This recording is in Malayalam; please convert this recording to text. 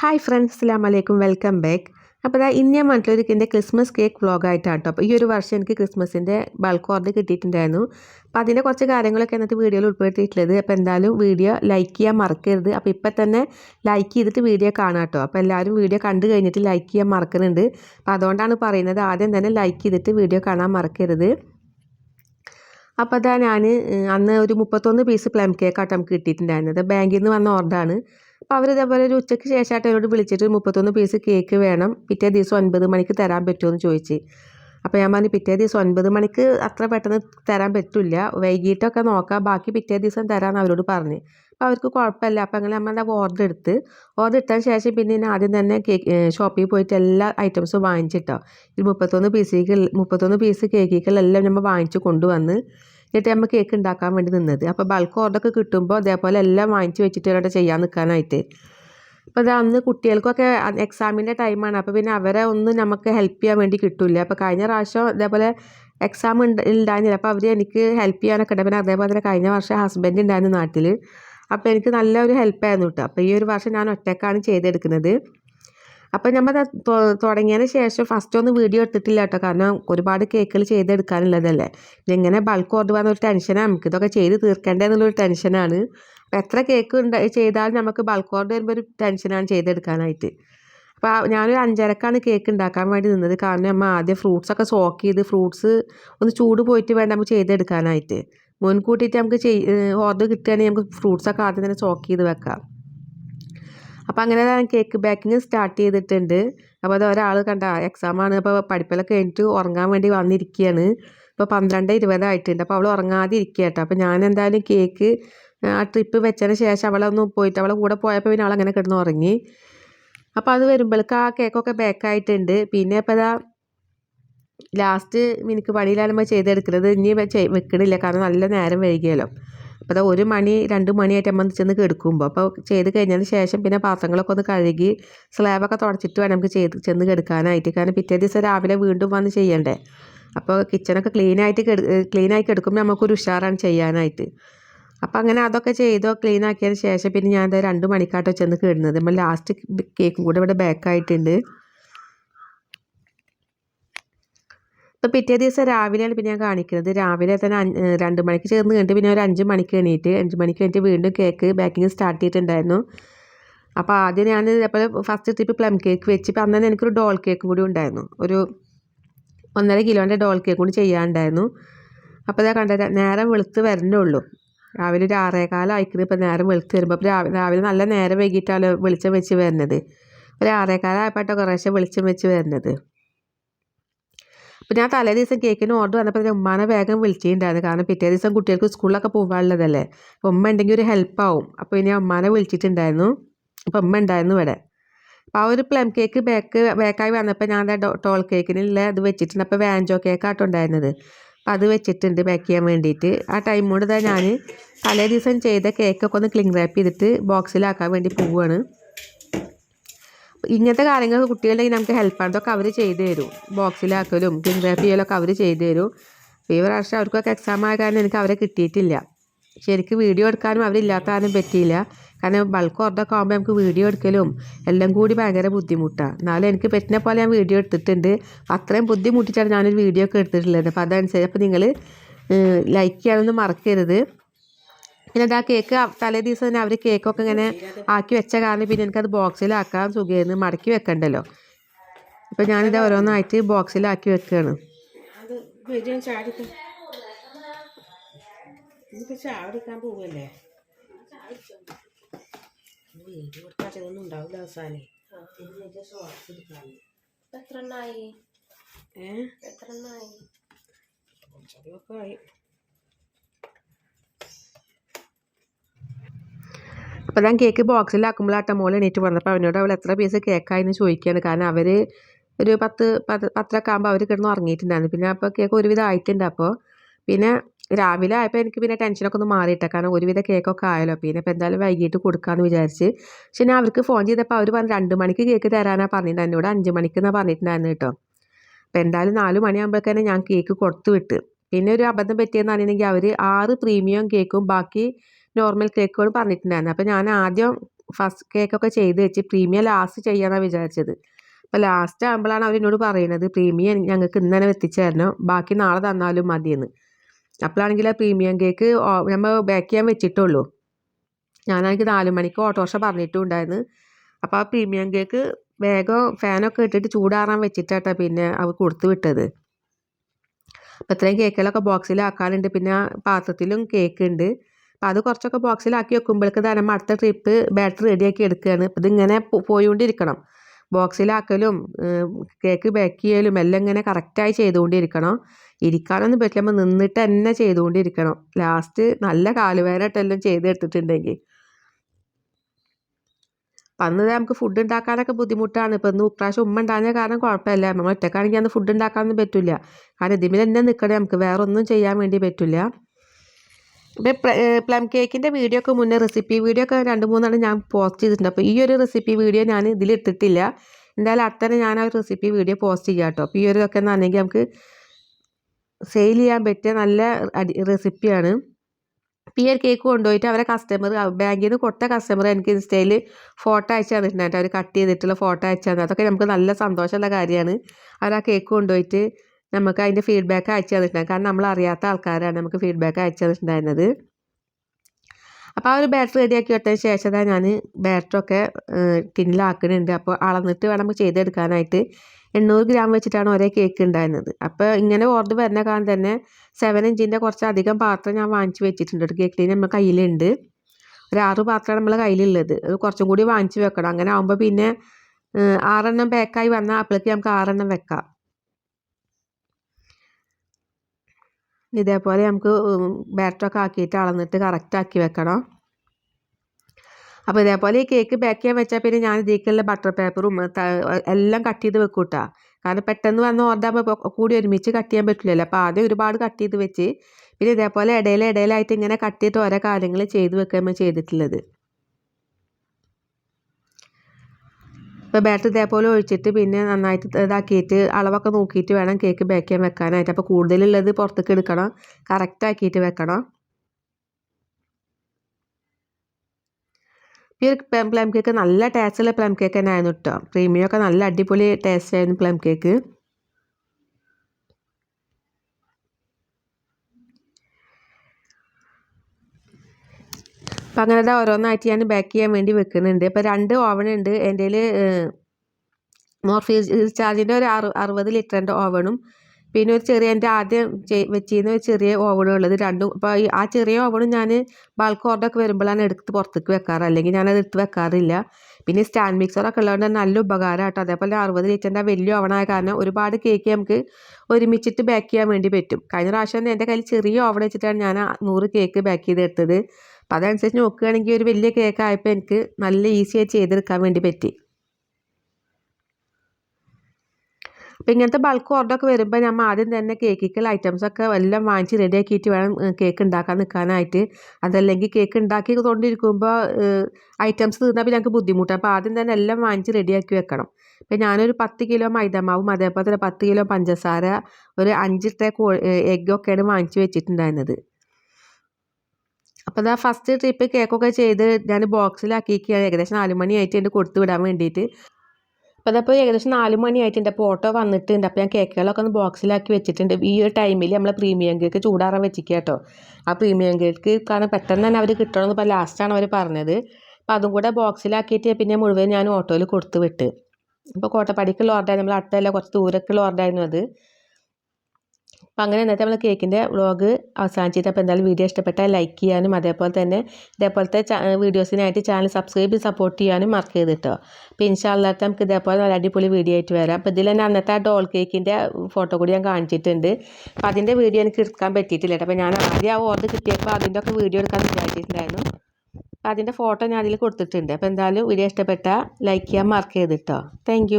ഹായ് ഫ്രണ്ട്സ് അസ്സാം വലൈക്കും വെൽക്കം ബാക്ക് അപ്പോൾ ഞാൻ മറ്റുള്ളൊരു എന്റെ ക്രിസ്മസ് കേക്ക് വ്ളോഗായിട്ടാണ് കേട്ടോ അപ്പോൾ ഈ ഒരു വർഷം എനിക്ക് ക്രിസ്മസിന്റെ ബൾക്ക് ഓർഡർ കിട്ടിയിട്ടുണ്ടായിരുന്നു. അപ്പോൾ അതിന്റെ കുറച്ച് കാര്യങ്ങളൊക്കെ ഇന്നത്തെ വീഡിയോയിൽ ഉൾപ്പെടുത്തിയിട്ടുള്ളത്. അപ്പോൾ എന്തായാലും വീഡിയോ ലൈക്ക് ചെയ്യാൻ മറക്കരുത്. അപ്പോൾ ഇപ്പം തന്നെ ലൈക്ക് ചെയ്തിട്ട് വീഡിയോ കാണാം കേട്ടോ അപ്പോൾ എല്ലാവരും വീഡിയോ കണ്ടു കഴിഞ്ഞിട്ട് ലൈക്ക് ചെയ്യാൻ മറക്കുന്നുണ്ട് അപ്പോൾ അതുകൊണ്ടാണ് പറയുന്നത് ആദ്യം തന്നെ ലൈക്ക് ചെയ്തിട്ട് വീഡിയോ കാണാൻ മറക്കരുത്. അപ്പോൾ അതാ ഞാൻ അന്ന് ഒരു മുപ്പത്തൊന്ന് പീസ് പ്ലം കേക്ക് നമുക്ക് കിട്ടിയിട്ടുണ്ടായിരുന്നത്. ബാങ്കിൽ നിന്ന് വന്ന ഓർഡറാണ് അവർ ഇതേപോലെ ഒരു ഉച്ചയ്ക്ക് ശേഷമായിട്ട് അവരോട് വിളിച്ചിട്ട് മുപ്പത്തൊന്ന് പീസ് കേക്ക് വേണം. പിറ്റേ ദിവസം ഒൻപത് മണിക്ക് തരാൻ പറ്റുമോ എന്ന് ചോദിച്ച്. അപ്പോൾ ഞാൻ പറഞ്ഞു പിറ്റേ ദിവസം ഒൻപത് മണിക്ക് അത്ര പെട്ടെന്ന് തരാൻ പറ്റില്ല. വൈകിട്ടൊക്കെ നോക്കാം. ബാക്കി പിറ്റേ ദിവസം തരാമെന്ന് അവരോട് പറഞ്ഞു. അപ്പോൾ അവർക്ക് കുഴപ്പമില്ല. അപ്പോൾ അങ്ങനെ നമ്മളുടെ ഓർഡർ എടുത്ത്. ഓർഡർ എടുത്തതിന് ശേഷം പിന്നെ ഞാൻ ആദ്യം തന്നെ കേക്ക് ഷോപ്പിൽ പോയിട്ട് എല്ലാ ഐറ്റംസും വാങ്ങിച്ചിട്ടോ ഈ മുപ്പത്തൊന്ന് പീസിലേക്ക് മുപ്പത്തൊന്ന് പീസ് കേക്കുകളെല്ലാം നമ്മൾ വാങ്ങിച്ച് കൊണ്ടുവന്ന് എന്നിട്ട് നമ്മൾ കേക്ക് ഉണ്ടാക്കാൻ വേണ്ടി നിന്നത്. അപ്പോൾ ബൾക്ക് ഓർഡറൊക്കെ കിട്ടുമ്പോൾ അതേപോലെ എല്ലാം വാങ്ങിച്ച് വെച്ചിട്ട് ഇവിടെ ചെയ്യാൻ നിൽക്കാനായിട്ട് അപ്പോൾ അത് അന്ന് കുട്ടികൾക്കൊക്കെ എക്സാമിന്റെ ടൈമാണ് അപ്പോൾ പിന്നെ അവരെ ഒന്നും നമുക്ക് ഹെൽപ്പ് ചെയ്യാൻ വേണ്ടി കിട്ടില്ല. അപ്പോൾ കഴിഞ്ഞ പ്രാവശ്യം ഇതേപോലെ എക്സാം ഉണ്ട് ഉണ്ടായിരുന്നില്ല അപ്പോൾ അവർ എനിക്ക് ഹെൽപ്പ് ചെയ്യാനൊക്കെ ഉണ്ട് പിന്നെ അതേപോലെ തന്നെ കഴിഞ്ഞ വർഷം ഹസ്ബൻഡ് ഉണ്ടായിരുന്നു നാട്ടിൽ അപ്പോൾ എനിക്ക് നല്ലൊരു ഹെൽപ്പായിരുന്നു കേട്ടോ അപ്പോൾ ഈ ഒരു വർഷം ഞാൻ ഒറ്റക്കാണ് ചെയ്തെടുക്കുന്നത്. അപ്പോൾ നമ്മൾ തുടങ്ങിയതിന് ശേഷം ഫസ്റ്റ് ഒന്ന് വീഡിയോ എടുത്തിട്ടില്ല കേട്ടോ. കാരണം ഒരുപാട് കേക്കുകൾ ചെയ്തെടുക്കാനുള്ളതല്ലേ. ഇങ്ങനെ ബൾക്ക് ഓർഡർ വന്ന ഒരു ടെൻഷനാണ് നമുക്ക് ഇതൊക്കെ ചെയ്ത് തീർക്കേണ്ടത് എന്നുള്ളൊരു ടെൻഷനാണ് അപ്പോൾ എത്ര കേക്ക് ഉണ്ട് ചെയ്താലും നമുക്ക് ബൾക്ക് ഓർഡർ വരുമ്പോൾ ഒരു ടെൻഷനാണ് ചെയ്തെടുക്കാനായിട്ട്. അപ്പോൾ ഞാനൊരു അഞ്ചരക്കാണ് കേക്ക് ഉണ്ടാക്കാൻ വേണ്ടി നിന്നത്. കാരണം നമ്മൾ ആദ്യം ഫ്രൂട്ട്സൊക്കെ സോക്ക് ചെയ്ത് ഫ്രൂട്ട്സ് ഒന്ന് ചൂട് പോയിട്ട് വേണ്ട നമുക്ക് ചെയ്തെടുക്കാനായിട്ട്. മുൻകൂട്ടിയിട്ട് നമുക്ക് ചെയ് ഓർഡർ കിട്ടുകയാണെങ്കിൽ നമുക്ക് ഫ്രൂട്ട്സൊക്കെ ആദ്യം തന്നെ സോക്ക് ചെയ്ത് വെക്കാം. അപ്പോൾ അങ്ങനെ ഞാൻ കേക്ക് ബേക്കിംഗ് സ്റ്റാർട്ട് ചെയ്തിട്ടുണ്ട്. അപ്പോൾ അത് ഒരാൾ കണ്ട എക്സാമാണ് അപ്പോൾ പഠിപ്പിലൊക്കെ കഴിഞ്ഞിട്ട് ഉറങ്ങാൻ വേണ്ടി വന്നിരിക്കുകയാണ് ഇപ്പോൾ പന്ത്രണ്ട് ഇരുപതായിട്ടുണ്ട് അപ്പോൾ അവൾ ഉറങ്ങാതെ ഇരിക്കുക കേട്ടോ അപ്പോൾ ഞാൻ എന്തായാലും കേക്ക് ആ ട്രിപ്പ് വെച്ചതിന് ശേഷം അവളൊന്ന് പോയിട്ട് അവളെ കൂടെ പോയപ്പോൾ പിന്നെ അവളങ്ങനെ കിടന്ന് ഉറങ്ങി. അപ്പോൾ അത് വരുമ്പോഴേക്ക് ആ കേക്കൊക്കെ ബേക്കായിട്ടുണ്ട് പിന്നെ ഇപ്പോൾ ഇതാ ലാസ്റ്റ് മിനിക്ക് പണിയിലാണ് ചെയ്തെടുക്കുന്നത് ഇനി വെക്കണില്ല. കാരണം നല്ല നേരം വൈകിയല്ലോ. അപ്പോൾ അത് ഒരു മണി രണ്ട് മണിയായിട്ട് നമ്മൾ ചെന്ന് കെടുക്കുമ്പോൾ അപ്പോൾ ചെയ്ത് കഴിഞ്ഞതിന് ശേഷം പിന്നെ പാത്രങ്ങളൊക്കെ ഒന്ന് കഴുകി സ്ലാബൊക്കെ തുടച്ചിട്ട് വേണം നമുക്ക് ചെയ്ത് ചെന്ന് കെടുക്കാനായിട്ട്. കാരണം പിറ്റേ ദിവസം രാവിലെ വീണ്ടും വന്ന് ചെയ്യണ്ടേ. അപ്പോൾ കിച്ചണൊക്കെ ക്ലീനായിട്ട് കെടു ക്ലീനായി കെടുക്കുമ്പോൾ നമുക്കൊരു ഉഷാറാണ് ചെയ്യാനായിട്ട്. അപ്പോൾ അങ്ങനെ അതൊക്കെ ചെയ്തോ ക്ലീൻ ആക്കിയതിന് ശേഷം പിന്നെ ഞാൻ രണ്ട് മണിക്കാട്ടോ ചെന്ന് കിടുന്നത്. നമ്മൾ ലാസ്റ്റ് കേക്കും കൂടെ ഇവിടെ ബാക്കായിട്ടുണ്ട് ഇപ്പോൾ പിറ്റേ ദിവസം രാവിലെയാണ് പിന്നെ ഞാൻ കാണിക്കുന്നത്. രാവിലെ തന്നെ രണ്ട് മണിക്ക് ചേർന്ന് കഴിഞ്ഞിട്ട് പിന്നെ ഒരു അഞ്ച് മണിക്ക് എണീറ്റ് അഞ്ച് മണിക്ക് കഴിഞ്ഞിട്ട് വീണ്ടും കേക്ക് ബേക്കിംഗ് സ്റ്റാർട്ട് ചെയ്തിട്ടുണ്ടായിരുന്നു. അപ്പോൾ ആദ്യം ഞാൻ അപ്പോൾ ഫസ്റ്റ് ട്രിപ്പ് പ്ലം കേക്ക് വെച്ച് ഇപ്പോൾ അന്നേ എനിക്കൊരു ഡോൾ കേക്കും കൂടി ഉണ്ടായിരുന്നു. ഒരു ഒന്നര കിലോന്റെ ഡോൾ കേക്ക് കൂടി ചെയ്യാനുണ്ടായിരുന്നു. അപ്പോൾ ഇതാ കണ്ട നേരം വെളുത്ത് വരണുള്ളൂ രാവിലെ ഒരു ആറേകാലം ആയിക്കുന്നത് ഇപ്പോൾ നേരം വെളുത്ത് വരുമ്പോൾ അപ്പോൾ രാവിലെ രാവിലെ നല്ല നേരം വൈകിട്ടാണ് വെളിച്ചം വെച്ച് വരുന്നത് ഒരു ആറേകാലം ആയപ്പോട്ടോ കുറേശ്ശെ വെളിച്ചം വെച്ച് വരുന്നത് അപ്പോൾ ഞാൻ തലേ ദിവസം കേക്കിന് ഓർഡർ വന്നപ്പോൾ എന്റെ ഉമ്മാനെ വേഗം വിളിച്ചിട്ടുണ്ടായിരുന്നു. കാരണം പിറ്റേ ദിവസം കുട്ടികൾക്ക് സ്കൂളിലൊക്കെ പോകാനുള്ളതല്ലേ. അപ്പോൾ ഉമ്മ ഉണ്ടെങ്കിൽ ഒരു ഹെൽപ്പാവും അപ്പോൾ ഇനി ഉമ്മാനെ വിളിച്ചിട്ടുണ്ടായിരുന്നു. അപ്പോൾ ഉമ്മ ഉണ്ടായിരുന്നു ഇവിടെ. അപ്പോൾ ആ ഒരു പ്ലം കേക്ക് ബേക്ക് ബേക്കായി വന്നപ്പോൾ ഞാൻ ടോൾ കേക്കിനുള്ള ഇത് വെച്ചിട്ടുണ്ട്. അപ്പോൾ വാൻജോ കേക്കാട്ടോ ഉണ്ടായിരുന്നത്. അപ്പോൾ അത് വെച്ചിട്ടുണ്ട് ബേക്ക് ചെയ്യാൻ വേണ്ടിയിട്ട്. ആ ടൈം കൊണ്ട് തന്നെ ഞാൻ തലേ ദിവസം ചെയ്ത കേക്കൊക്കെ ഒന്ന് ക്ലിങ് റാപ്പ് ചെയ്തിട്ട് ബോക്സിലാക്കാൻ വേണ്ടി പോവുകയാണ് ഇങ്ങനത്തെ കാര്യങ്ങൾ കുട്ടികളുണ്ടെങ്കിൽ നമുക്ക് ഹെൽപ്പാണ് അതൊക്കെ അവർ ചെയ്തു തരും. ബോക്സിലാക്കലും ക്ലിങ് ഗ്രാഫ് ചെയ്യലൊക്കെ അവർ ചെയ്തു തരും. ഈ പ്രാവശ്യം അവർക്കൊക്കെ എക്സാം ആയ കാരണം എനിക്ക് അവരെ കിട്ടിയിട്ടില്ല. ശരിക്കും വീഡിയോ എടുക്കാനും അവരില്ലാത്ത കാരണം പറ്റിയില്ല. കാരണം ബൾക്ക് ഓർഡറൊക്കെ ആകുമ്പോൾ നമുക്ക് വീഡിയോ എടുക്കലും എല്ലാം കൂടി ഭയങ്കര ബുദ്ധിമുട്ടാണ് എന്നാലും എനിക്ക് പറ്റുന്ന പോലെ ഞാൻ വീഡിയോ എടുത്തിട്ടുണ്ട്. അത്രയും ബുദ്ധിമുട്ടിച്ചാണ് ഞാനൊരു വീഡിയോ ഒക്കെ എടുത്തിട്ടുള്ളത്. അപ്പോൾ അതനുസരിച്ച് അപ്പോൾ നിങ്ങൾ ലൈക്ക് ചെയ്യാനൊന്നും മറക്കരുത്. അത് ആ കേക്ക് തലേ ദിവസം തന്നെ അവർ കേക്കൊക്കെ ഇങ്ങനെ ആക്കി വെച്ച കാരണം പിന്നെ എനിക്കത് ബോക്സിലാക്കാൻ സുഖമായിരുന്നു മടക്കി വെക്കണ്ടല്ലോ. ഇപ്പം ഞാനിത് ഓരോന്നായിട്ട് ബോക്സിലാക്കി വെക്കുകയാണ് ഉണ്ടാവില്ല അവസാനം. എത്ര എണ്ണായി ഏ? എത്ര എണ്ണായി കുറച്ചധികമൊക്കെ ആയി. അപ്പോൾ ഞാൻ കേക്ക് ബോക്സിലാക്കുമ്പോഴാട്ട മോൾ എണീറ്റ് വന്നപ്പോൾ അവനോട് അവൾ എത്ര പീസ് കേക്കായെന്ന് ചോദിക്കുകയാണ് കാരണം അവർ ഒരു പത്ത് പത്ത് പത്തരക്കെ ആകുമ്പോൾ അവർ കിടന്ന് ഉറങ്ങിയിട്ടുണ്ടായിരുന്നു. പിന്നെ അപ്പോൾ കേക്ക് ഒരുവിധം ആയിട്ടുണ്ട് അപ്പോൾ പിന്നെ രാവിലെ ആയപ്പോൾ എനിക്ക് പിന്നെ ടെൻഷനൊക്കെ ഒന്ന് മാറിയിട്ട. കാരണം ഒരുവിധ കേക്കൊക്കെ ആയല്ലോ. പിന്നെ ഇപ്പോൾ എന്തായാലും വൈകിട്ട് കൊടുക്കാമെന്ന് വിചാരിച്ച്. പക്ഷെ ഞാൻ അവർക്ക് ഫോൺ ചെയ്തപ്പോൾ അവർ പറഞ്ഞു രണ്ട് മണിക്ക് കേക്ക് തരാനാണ് പറഞ്ഞിട്ടുണ്ടായിരുന്നു എന്നോട് അഞ്ച് മണിക്ക് എന്നാണ് പറഞ്ഞിട്ടുണ്ടായിരുന്നു കേട്ടോ. അപ്പോൾ എന്തായാലും നാല് മണിയാകുമ്പോഴേക്കാണ് ഞാൻ കേക്ക് കൊടുത്തു വിട്ട്. പിന്നെ ഒരു അബദ്ധം പറ്റിയെന്ന് പറഞ്ഞിട്ടുണ്ടെങ്കിൽ അവർ ആറ് പ്രീമിയം കേക്കും ബാക്കി നോർമൽ കേക്കുകൾ പറഞ്ഞിട്ടുണ്ടായിരുന്നു. അപ്പോൾ ഞാൻ ആദ്യം ഫസ്റ്റ് കേക്കൊക്കെ ചെയ്ത് വെച്ച് പ്രീമിയം ലാസ്റ്റ് ചെയ്യാനാണ് വിചാരിച്ചത്. അപ്പോൾ ലാസ്റ്റ് ആകുമ്പോഴാണ് അവരെന്നോട് പറയുന്നത് പ്രീമിയം ഞങ്ങൾക്ക് ഇന്ന് തന്നെ എത്തിച്ചു തരണം ബാക്കി നാളെ തന്നാലും മതിയെന്ന്. അപ്പോഴാണെങ്കിൽ ആ പ്രീമിയം കേക്ക് നമ്മൾ ബേക്ക് ചെയ്യാൻ വെച്ചിട്ടുള്ളൂ. ഞാനാണെങ്കിൽ നാല് മണിക്ക് ഓട്ടോറിക്ഷ പറഞ്ഞിട്ടും ഉണ്ടായിരുന്നു അപ്പോൾ ആ പ്രീമിയം കേക്ക് വേഗം ഫാനൊക്കെ ഇട്ടിട്ട് ചൂടാറാൻ വെച്ചിട്ടാട്ടോ പിന്നെ അവർ കൊടുത്തു വിട്ടത്. അപ്പോൾ ഇത്രയും കേക്കുകളൊക്കെ ബോക്സിലാക്കാനുണ്ട് പിന്നെ പാത്രത്തിലും കേക്ക് ഉണ്ട്. അപ്പോൾ അത് കുറച്ചൊക്കെ ബോക്സിലാക്കി വെക്കുമ്പോഴേക്ക് തന്നെ അടുത്ത ട്രിപ്പ് ബാറ്ററി റെഡിയാക്കി എടുക്കുകയാണ് അപ്പോൾ ഇതിങ്ങനെ പോയിക്കൊണ്ടിരിക്കണം ബോക്സിലാക്കലും കേക്ക് ബേക്ക് ചെയ്യലും എല്ലാം ഇങ്ങനെ കറക്റ്റായി ചെയ്തുകൊണ്ടിരിക്കണം. ഇരിക്കാനൊന്നും പറ്റില്ല. നമ്മൾ നിന്നിട്ട് തന്നെ ചെയ്തുകൊണ്ടിരിക്കണം. ലാസ്റ്റ് നല്ല കാലുവേരായിട്ടെല്ലാം ചെയ്തെടുത്തിട്ടുണ്ടെങ്കിൽ. അന്ന് നമുക്ക് ഫുഡ് ഉണ്ടാക്കാനൊക്കെ ബുദ്ധിമുട്ടാണ്. ഇപ്പം ഇന്ന് ഇപ്രാവശ്യം ഉമ്മ ഉണ്ടാകുന്ന കാരണം കുഴപ്പമില്ല. നമ്മൾ ഒറ്റക്കാണെങ്കിൽ അന്ന് ഫുഡ് ഉണ്ടാക്കാനൊന്നും പറ്റില്ല. കാരണം ഇതിമിൽ തന്നെ നിൽക്കണേ നമുക്ക് വേറൊന്നും ചെയ്യാൻ വേണ്ടി പറ്റില്ല. പ്ലം കേക്കിന്റെ വീഡിയോ ഒക്കെ മുന്നേ റെസിപ്പി വീഡിയോ ഒക്കെ രണ്ട് മൂന്നെണ്ണം ഞാൻ പോസ്റ്റ് ചെയ്തിട്ടുണ്ട്. അപ്പോൾ ഈ ഒരു റെസിപ്പി വീഡിയോ ഞാൻ ഇതിൽ ഇട്ടിട്ടില്ല. എന്തായാലും അടുത്തന്നെ ഞാൻ ആ റെസിപ്പി വീഡിയോ പോസ്റ്റ് ചെയ്യാം കേട്ടോ അപ്പോൾ ഈ ഒരു ഇതൊക്കെ എന്നാണെങ്കിൽ നമുക്ക് സെയിൽ ചെയ്യാൻ പറ്റിയ നല്ല റെസിപ്പിയാണ് അപ്പോൾ ഈ ഒരു കേക്ക് കൊണ്ടുപോയിട്ട് അവരെ കസ്റ്റമർ ബാങ്കിൽ നിന്ന് കൊടുത്ത കസ്റ്റമർ എനിക്ക് ഇൻസ്റ്റയിൽ ഫോട്ടോ അയച്ചു തന്നിട്ടുണ്ടായിട്ട് അവർ കട്ട് ചെയ്തിട്ടുള്ള ഫോട്ടോ അയച്ചു തന്നെ അതൊക്കെ നമുക്ക് നല്ല സന്തോഷമുള്ള കാര്യമാണ്. അവർ ആ കേക്ക് കൊണ്ടുപോയിട്ട് നമുക്ക് അതിന്റെ ഫീഡ്ബാക്ക് അയച്ചു തന്നിട്ടുണ്ടായിരുന്നു. കാരണം നമ്മൾ അറിയാത്ത ആൾക്കാരാണ് നമുക്ക് ഫീഡ്ബാക്ക് അയച്ചു തന്നിട്ടുണ്ടായിരുന്നത്. അപ്പോൾ ആ ഒരു ബാറ്ററി റെഡിയാക്കി വിട്ടതിന് ശേഷം തന്നെ ഞാൻ ബാറ്ററൊക്കെ ടിന്നിലാക്കുന്നുണ്ട് അപ്പോൾ അളന്നിട്ട് വേണം നമുക്ക് ചെയ്തെടുക്കാനായിട്ട്. എണ്ണൂറ് ഗ്രാം വെച്ചിട്ടാണ് ഒരേ കേക്ക് ഉണ്ടായിരുന്നത്. അപ്പോൾ ഇങ്ങനെ ഓർഡർ വരുന്ന കാരണം തന്നെ സെവൻ ഇഞ്ചിന്റെ കുറച്ചധികം പാത്രം ഞാൻ വാങ്ങിച്ച് വെച്ചിട്ടുണ്ട്. ഒരു കേക്ക് ടീൻ നമ്മുടെ കയ്യിലുണ്ട്. ഒരു ആറ് പാത്രമാണ് നമ്മളെ കയ്യിലുള്ളത്. അത് കുറച്ചും കൂടി വാങ്ങിച്ച് വെക്കണം. അങ്ങനെ ആകുമ്പോൾ പിന്നെ ആറെണ്ണം പാക്കായി വന്നാൽ അപ്പോഴേക്ക് നമുക്ക് ആറെണ്ണം വെക്കാം. ഇതേപോലെ നമുക്ക് ബാറ്ററൊക്കെ ആക്കിയിട്ട് അളന്നിട്ട് കറക്റ്റ് ആക്കി വെക്കണം. അപ്പോൾ ഇതേപോലെ ഈ കേക്ക് ബേക്ക് ചെയ്യാൻ വെച്ചാൽ പിന്നെ ഞാൻ ഇതിലേക്കുള്ള ബട്ടർ പേപ്പറും എല്ലാം കട്ട് ചെയ്ത് വെക്കും കേട്ടോ കാരണം പെട്ടെന്ന് വന്ന് ഓർഡർ ആകുമ്പോൾ കൂടി ഒരുമിച്ച് കട്ട് ചെയ്യാൻ പറ്റില്ലല്ലോ. അപ്പോൾ ആദ്യം ഒരുപാട് കട്ട് ചെയ്ത് വെച്ച് പിന്നെ ഇതേപോലെ ഇടയിൽ ഇടയിലായിട്ട് ഇങ്ങനെ കട്ട് ചെയ്തിട്ട് ഓരോ കാര്യങ്ങൾ ചെയ്ത് വെക്കുകയാണ് ചെയ്തിട്ടുള്ളത്. ഇപ്പോൾ ബാറ്റർ ഇതേപോലെ ഒഴിച്ചിട്ട് പിന്നെ നന്നായിട്ട് ഇതാക്കിയിട്ട് അളവൊക്കെ നോക്കിയിട്ട് വേണം കേക്ക് ബേക്ക് ചെയ്യാൻ വെക്കാനായിട്ട്. അപ്പോൾ കൂടുതലുള്ളത് പുറത്തേക്ക് എടുക്കണം. കറക്റ്റ് ആക്കിയിട്ട് വെക്കണം. ഈ ഒരു പ്ലം പ്ലം കേക്ക് നല്ല ടേസ്റ്റുള്ള പ്ലം കേക്ക് തന്നെ ആയിരുന്നു കേട്ടോ ക്രീമിയൊക്കെ നല്ല അടിപൊളി ടേസ്റ്റ് ആയിരുന്നു പ്ലം കേക്ക് അപ്പം അങ്ങനെ ഓരോന്നായിട്ട് ഞാൻ ബാക്ക് ചെയ്യാൻ വേണ്ടി വെക്കുന്നുണ്ട്. ഇപ്പം രണ്ട് ഓവൺ ഉണ്ട്. എന്റെ മോർഫീസ് ചാർജിന്റെ ഒരു അറു അറുപത് ലിറ്ററിന്റെ ഓവണും പിന്നെ ഒരു ചെറിയ എന്റെ ആദ്യം വെച്ചിരുന്ന ഒരു ചെറിയ ഓവണും ഉള്ളത് രണ്ടും. അപ്പോൾ ആ ചെറിയ ഓവണും ഞാൻ ബൾക്ക് ഓർഡറൊക്കെ വരുമ്പോഴാണ് എടുത്ത് പുറത്തേക്ക് വെക്കാറ്. അല്ലെങ്കിൽ ഞാനത് എടുത്ത് വെക്കാറില്ല. പിന്നെ സ്റ്റാൻഡ് മിക്സറൊക്കെ ഉള്ളതുകൊണ്ട് നല്ല ഉപകാരം കേട്ടോ അതേപോലെ അറുപത് ലിറ്ററിന്റെ വലിയ ഓവണായ കാരണം ഒരുപാട് കേക്ക് നമുക്ക് ഒരുമിച്ചിട്ട് ബാക്ക് ചെയ്യാൻ വേണ്ടി പറ്റും. കഴിഞ്ഞ പ്രാവശ്യം എന്റെ കയ്യിൽ ചെറിയ ഓവൺ വെച്ചിട്ടാണ് ഞാൻ നൂറ് കേക്ക് ബേക്ക് ചെയ്തെടുത്തത്. അപ്പം അതനുസരിച്ച് നോക്കുകയാണെങ്കിൽ ഒരു വലിയ കേക്ക് ആയപ്പോൾ എനിക്ക് നല്ല ഈസി ആയി ചെയ്തെടുക്കാൻ വേണ്ടി പറ്റി. അപ്പോൾ ഇങ്ങനത്തെ ബൾക്ക് ഓർഡർ ഒക്കെ വരുമ്പോൾ നമ്മൾ ആദ്യം തന്നെ കേക്കിക്കുള്ള ഐറ്റംസൊക്കെ എല്ലാം വാങ്ങിച്ച് റെഡി ആക്കിയിട്ട് വേണം കേക്ക് ഉണ്ടാക്കാൻ നിൽക്കാനായിട്ട്. അതല്ലെങ്കിൽ കേക്ക് ഉണ്ടാക്കി കൊണ്ടിരിക്കുമ്പോൾ ഐറ്റംസ് തീർന്നാൽ പിന്നെ ഞങ്ങൾക്ക് ബുദ്ധിമുട്ടാണ്. അപ്പോൾ ആദ്യം തന്നെ എല്ലാം വാങ്ങിച്ച് റെഡിയാക്കി വെക്കണം. ഇപ്പം ഞാനൊരു പത്ത് കിലോ മൈദമാവും അതേപോലെ തന്നെ പത്ത് കിലോ പഞ്ചസാര ഒരു അഞ്ച് കോ എഗ്ഗൊക്കെയാണ് വാങ്ങിച്ച് വെച്ചിട്ടുണ്ടായിരുന്നത്. അപ്പോൾ അതാ ഫസ്റ്റ് ട്രിപ്പ് കേക്കൊക്കെ ചെയ്ത് ഞാൻ ബോക്സിലാക്കിയിരിക്കുകയാണ് ഏകദേശം നാല് മണിയായിട്ട് എന്റെ കൊടുത്തു വിടാൻ വേണ്ടിയിട്ട് അപ്പോൾ അതപ്പോൾ ഏകദേശം നാല് മണിയായിട്ടുണ്ട് അപ്പോൾ ഓട്ടോ വന്നിട്ടുണ്ട്. അപ്പോൾ ഞാൻ കേക്കുകളൊക്കെ ഒന്ന് ബോക്സിലാക്കി വെച്ചിട്ടുണ്ട്. ഈ ഒരു ടൈമിൽ നമ്മളെ പ്രീമിയം കേക്ക് ചൂടാറാൻ വെച്ചിരിക്കുക കേട്ടോ ആ പ്രീമിയം കേക്ക് കാരണം പെട്ടെന്ന് തന്നെ അവർ കിട്ടണമെന്ന് ഇപ്പോൾ ലാസ്റ്റാണ് അവർ പറഞ്ഞത്. അപ്പോൾ അതും കൂടെ ബോക്സിലാക്കിയിട്ട് പിന്നെ മുഴുവൻ ഞാൻ ഓട്ടോയിൽ കൊടുത്തു വിട്ട്. അപ്പോൾ കോട്ടപ്പടിക്കുള്ള ഓർഡർ നമ്മൾ അടുത്തല്ല കുറച്ച് ദൂരക്കുള്ള ഓർഡറായിരുന്നു അത്. അപ്പോൾ അങ്ങനെ ഇന്നത്തെ നമ്മൾ കേക്കിന്റെ വ്ളോഗ് അവസാനിച്ചിട്ട് അപ്പോൾ എന്തായാലും വീഡിയോ ഇഷ്ടപ്പെട്ടാൽ ലൈക്ക് ചെയ്യാനും അതേപോലെ തന്നെ ഇതേപോലത്തെ വീഡിയോസിനായിട്ട് ചാനൽ സബ്സ്ക്രൈബ് ചെയ്ത് സപ്പോർട്ട് ചെയ്യാനും മാർക്ക് ചെയ്ത് കേട്ടോ അപ്പോൾ ഇൻഷാല്ലാത്ത നമുക്ക് ഇതേപോലെ നല്ല അടിപൊളി വീഡിയോ ആയിട്ട് വരാം. അപ്പോൾ ഇതിൽ തന്നെ അന്നത്തെ ആ ഡോൾ കേക്കിന്റെ ഫോട്ടോ കൂടി ഞാൻ കാണിച്ചിട്ടുണ്ട്. അപ്പോൾ അതിന്റെ വീഡിയോ എനിക്ക് എടുക്കാൻ പറ്റിയിട്ടില്ല കേട്ടോ അപ്പോൾ ഞാൻ ആദ്യം ആ ഓർഡർ കിട്ടിയപ്പോൾ അതിന്റെ ഒക്കെ വീഡിയോ എടുക്കാൻ വിചാരിച്ചിട്ടുണ്ടായിരുന്നു. അപ്പോൾ അതിന്റെ ഫോട്ടോ ഞാൻ അതിൽ കൊടുത്തിട്ടുണ്ട്. അപ്പോൾ എന്തായാലും വീഡിയോ ഇഷ്ടപ്പെട്ടാൽ ലൈക്ക് ചെയ്യാൻ മാർക്ക് കേട്ടോ താങ്ക്